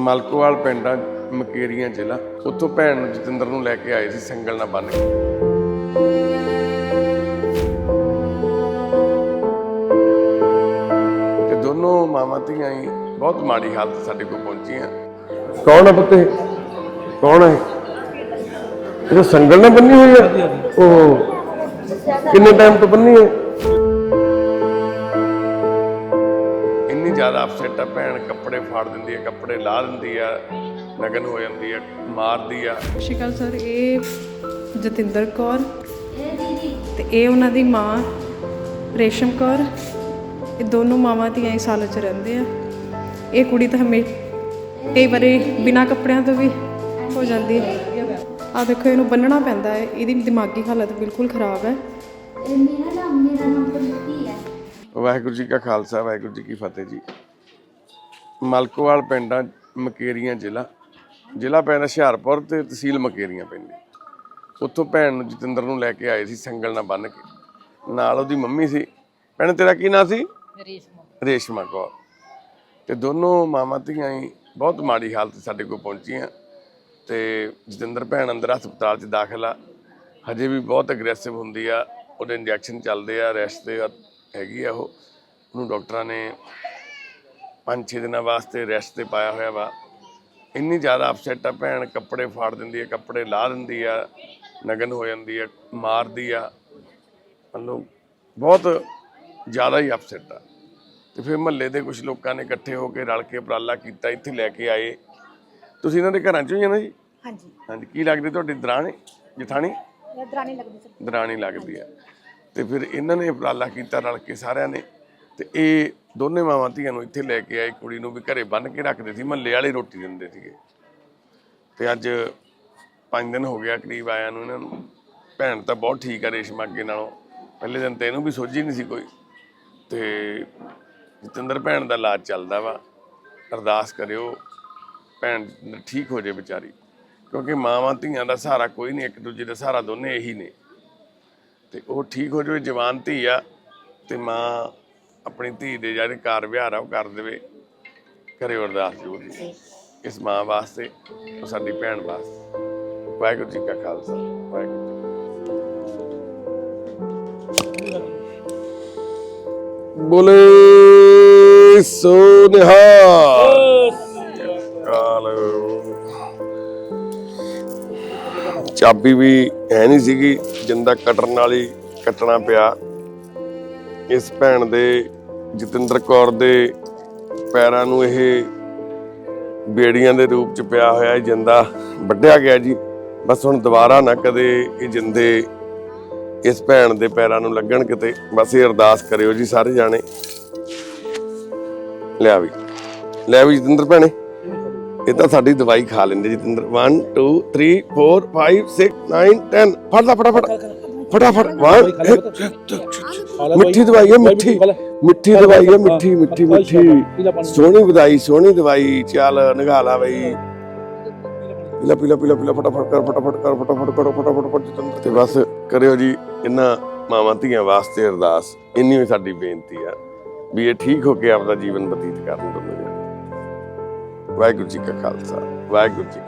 ਮਲਕੋਵਾਲ ਪਿੰਡ ਆ ਮਕੇਰੀਆਂ ਜ਼ਿਲ੍ਹਾ, ਉੱਥੋਂ ਭੈਣ ਜਤਿੰਦਰ ਨੂੰ ਲੈ ਕੇ ਆਏ ਸੀ ਸੰਗਲ ਨਾਲ ਬੰਨ ਕੇ। ਤੇ ਦੋਨੋਂ ਮਾਵਾਂ ਧੀਆਂ ਹੀ ਬਹੁਤ ਮਾੜੀ ਹਾਲਤ ਸਾਡੇ ਕੋਲ ਪਹੁੰਚੀਆਂ। ਕੌਣ ਆ ਪੁੱਤੇ ਕੌਣ ਹੈ ਇਹ? ਸੰਗਲ ਨਾਲ ਬੰਨੀ ਹੋਈ ਹੈ ਉਹ ਕਿੰਨੇ ਟਾਈਮ ਤੋਂ ਬੰਨੀ ਹੈ? ਜ਼ਿਆਦਾ ਅਪਸੈਟ ਆ ਭੈਣ ਕੱਪੜੇ ਫਾੜ ਦਿੰਦੀ ਹੈ ਕੱਪੜੇ ਲਾ ਦਿੰਦੀ ਆ ਨਗਨ ਹੋ ਜਾਂਦੀ ਹੈ ਮਾਰਦੀ ਆ। ਸਤਿ ਸ਼੍ਰੀ ਇਹ ਜਤਿੰਦਰ ਕੌਰ ਤੇ ਇਹ ਉਹਨਾਂ ਦੀ ਮਾਂ ਰੇਸ਼ਮ ਕੌਰ। ਇਹ ਦੋਨੋਂ ਮਾਵਾਂ ਧੀਆਂ ਇਸ ਹਾਲਤ 'ਚ ਰਹਿੰਦੇ ਆ। ਇਹ ਕੁੜੀ ਤਾਂ ਹਮੇ ਕਈ ਵਾਰੀ ਬਿਨਾਂ ਕੱਪੜਿਆਂ ਤੋਂ ਵੀ ਹੋ ਜਾਂਦੀ ਹੈ ਆ ਦੇਖੋ ਇਹਨੂੰ ਬੰਨਣਾ ਪੈਂਦਾ ਹੈ। ਇਹਦੀ ਦਿਮਾਗੀ ਹਾਲਤ ਬਿਲਕੁਲ ਖਰਾਬ ਹੈ। ਇਹ ਮੇਰਾ ਨਾਮ ਮੇਰਾ ਨਾਮ ਪ੍ਰਮਤੀ ਹੈ। ਵਾਹਿਗੁਰੂ ਜੀ ਕਾ ਖਾਲਸਾ ਵਾਹਿਗੁਰੂ ਜੀ ਕੀ ਫਤਿਹ ਜੀ। ਮਲਕੋਵਾਲ ਪਿੰਡ ਮਕੇਰੀਆਂ ਜ਼ਿਲ੍ਹਾ ਜ਼ਿਲ੍ਹਾ ਪੈਂਦਾ ਹੁਸ਼ਿਆਰਪੁਰ ਤੇ ਤਹਿਸੀਲ ਮਕੇਰੀਆਂ ਪੈਂਦੀ। ਉੱਥੋਂ ਭੈਣ ਨੂੰ ਜਤਿੰਦਰ ਨੂੰ ਲੈ ਕੇ ਆਏ ਸੀ ਸੰਗਲ ਨਾਲ ਬੰਨ ਕੇ। ਨਾਲ ਉਹਦੀ ਮੰਮੀ ਸੀ। ਭੈਣ ਤੇਰਾ ਕੀ ਨਾਂ ਸੀ? ਰੇਸ਼ਮਾ। ਰੇਸ਼ਮਾ ਕੌਰ। ਤੇ ਦੋਨੋਂ ਮਾਵਾਂ ਧੀਆਂ ਹੀ ਬਹੁਤ ਮਾੜੀ ਹਾਲਤ ਸਾਡੇ ਕੋਲ ਪਹੁੰਚੀਆਂ। ਤੇ ਜਤਿੰਦਰ ਭੈਣ ਅੰਦਰ ਹਸਪਤਾਲ 'ਚ ਦਾਖਲ ਆ। ਹਜੇ ਵੀ ਬਹੁਤ ਅਗਰੈਸਿਵ ਹੁੰਦੀ ਆ। ਉਹਦੇ ਇੰਜੈਕਸ਼ਨ ਚੱਲਦੇ ਆ ਰੈਸਟ ਤੇ ਹੈਗੀ ਆ ਉਹ। ਉਹਨੂੰ ਡਾਕਟਰਾਂ ਨੇ 5-6 ਦਿਨਾਂ ਵਾਸਤੇ ਰੈਸਟ ਤੇ ਪਾਇਆ ਹੋਇਆ ਵਾ। ਇੰਨੀ ਜ਼ਿਆਦਾ ਅਪਸੈਟ ਆ ਭੈਣ ਕੱਪੜੇ ਫਾੜ ਦਿੰਦੀ ਆ ਕੱਪੜੇ ਲਾ ਦਿੰਦੀ ਆ ਨਗਨ ਹੋ ਜਾਂਦੀ ਆ ਮਾਰਦੀ ਆ। ਮਤਲਬ ਬਹੁਤ ਜ਼ਿਆਦਾ ਹੀ ਅਪਸੈਟ ਆ। ਤੇ ਫਿਰ ਮਹੱਲੇ ਦੇ ਕੁਝ ਲੋਕਾਂ ਨੇ ਇਕੱਠੇ ਹੋ ਕੇ ਰਲ ਕੇ ਉਪਰਾਲਾ ਕੀਤਾ ਇੱਥੇ ਲੈ ਕੇ ਆਏ। ਤੁਸੀਂ ਇਹਨਾਂ ਦੇ ਘਰਾਂ ਚੋਂ ਹੀ ਆ ਨਾ ਜੀ? ਹਾਂਜੀ। ਹਾਂਜੀ ਕੀ ਲੱਗਦੇ ਤੁਹਾਡੀ ਦਰਾਣੀ ਜਠਾਣੀ? ਦਰਾਣੀ ਲੱਗਦੀ ਸਰ। ਦਰਾਣੀ ਲੱਗਦੀ ਆ। ਤੇ ਫਿਰ ਇਹਨਾਂ ਨੇ ਉਪਰਾਲਾ ਕੀਤਾ ਰਲ ਕੇ ਸਾਰਿਆਂ ਨੇ। ਤੇ ਇਹ ਦੋਨੇ ਮਾਵਾਂ ਧੀਆਂ ਨੂੰ ਇੱਥੇ ਲੈ ਕੇ ਆਏ। ਕੁੜੀ ਨੂੰ ਵੀ ਘਰੇ ਬੰਨ ਕੇ ਰੱਖਦੇ ਸੀ, ਮਹੱਲੇ ਵਾਲੇ ਰੋਟੀ ਦਿੰਦੇ ਸੀਗੇ। ਤੇ ਅੱਜ 5 ਦਿਨ ਹੋ ਗਿਆ ਕਰੀਬ ਆਇਆ ਨੂੰ ਇਹਨਾਂ ਨੂੰ। ਭੈਣ ਤਾਂ ਬਹੁਤ ਠੀਕ ਆ ਰੇਸ਼ਮਾ ਅੱਗੇ ਨਾਲੋਂ। ਪਹਿਲੇ ਦਿਨ ਤੇ ਇਹਨੂੰ ਵੀ ਸੋਝੀ ਨਹੀਂ ਸੀ ਕੋਈ। ਤੇ ਜਤਿੰਦਰ ਭੈਣ ਦਾ ਇਲਾਜ ਚੱਲਦਾ ਵਾ। ਅਰਦਾਸ ਕਰਿਓ ਭੈਣ ਠੀਕ ਹੋ ਜੇ ਵਿਚਾਰੀ। ਕਿਉਂਕਿ ਮਾਵਾਂ ਧੀਆਂ ਦਾ ਸਹਾਰਾ ਕੋਈ ਨਹੀਂ, ਇੱਕ ਦੂਜੇ ਦਾ ਸਹਾਰਾ ਦੋਨੇ ਇਹੀ ਨੇ। ਤੇ ਉਹ ਠੀਕ ਹੋ ਜਾਵੇ, ਜਵਾਨ ਧੀ ਆ ਤੇ ਮਾਂ ਆਪਣੀ ਧੀ ਦੇ ਜਿਹੜੇ ਕਾਰ ਵਿਹਾਰ ਆ, ਉਹ ਕਰ ਦੇਵੇ। ਕਰੇ ਅਰਦਾਸ ਜ਼ਰੂਰ ਇਸ ਮਾਂ ਵਾਸਤੇ, ਉਹ ਸਾਡੀ ਭੈਣ ਵਾਸਤੇ। ਵਾਹਿਗੁਰੂ ਜੀ ਕਾ ਖਾਲਸਾ, ਵਾਹਿਗੁਰੂ ਜੀ ਬੋਲੇ ਸੋ ਨਿਹਾਲ ਚਾਬੀ ਵੀ ਹੈ ਨਹੀਂ ਸੀਗੀ, ਜਿੰਦਾ ਕਟਣ ਵਾਲੀ, ਕੱਟਣਾ ਪਿਆ। ਇਸ ਭੈਣ ਦੇ, ਜਤਿੰਦਰ ਕੌਰ ਦੇ ਪੈਰਾਂ ਨੂੰ ਇਹ ਬੇੜੀਆਂ ਦੇ ਰੂਪ ਚ ਪਿਆ ਹੋਇਆ ਇਹ ਜਿੰਦਾ ਵੱਢਿਆ ਗਿਆ ਜੀ। ਬਸ ਹੁਣ ਦੁਬਾਰਾ ਨਾ ਕਦੇ ਇਹ ਜਿੰਦੇ ਇਸ ਭੈਣ ਦੇ ਪੈਰਾਂ ਨੂੰ ਲੱਗਣ ਕਿਤੇ। ਬਸ ਇਹ ਅਰਦਾਸ ਕਰਿਓ ਜੀ ਸਾਰੇ ਜਾਣੇ। ਲਿਆ ਵੀ। ਲੈ ਵੀ ਜਤਿੰਦਰ ਭੈਣੇ। ਇਹ ਤਾਂ ਸਾਡੀ ਦਵਾਈ ਖਾ ਲੈਂਦੇ ਜਤਿੰਦਰ। 1 2 3 4 5 6 9 10 ਫੜ ਲੈ, ਫਟਾਫਟ। ਫਟਾਫਟ 1 ਮਿੱਠੀ ਦਵਾਈ ਹੈ ਮਿੱਠੀ ਮਿੱਠੀ ਦਵਾਈ ਹੈ ਮਿੱਠੀ ਮਿੱਠੀ ਮਿੱਠੀ ਸੋਹਣੀ ਵਧਾਈ ਸੋਹਣੀ ਦਵਾਈ ਚੱਲ ਨਿਗਾਹ ਲਾ ਬਈ ਪੀਲਾ ਪੀਲਾ ਪੀਲਾ ਪੀਲਾ ਫਟਾਫਟ ਕਰ ਫਟਾਫਟ ਕਰ ਫਟਾਫਟ ਕਰੋ ਫਟਾਫਟ ਫਟ ਜਤਿੰਦਰ ਤੇ ਬਸ ਕਰਿਓ ਜੀ ਇਹਨਾਂ ਮਾਵਾਂ ਧੀਆਂ ਵਾਸਤੇ ਅਰਦਾਸ ਇੰਨੀ ਵੀ ਸਾਡੀ ਬੇਨਤੀ ਆ ਵੀ ਇਹ ਠੀਕ ਹੋ ਕੇ ਆਪਦਾ ਜੀਵਨ ਬਤੀਤ ਕਰਨ ਦੋਨੋਂ ਵਾਹਿਗੁਰੂ ਜੀ ਕਾ ਖਾਲਸਾ ਵਾਹਿਗੁਰੂ ਜੀ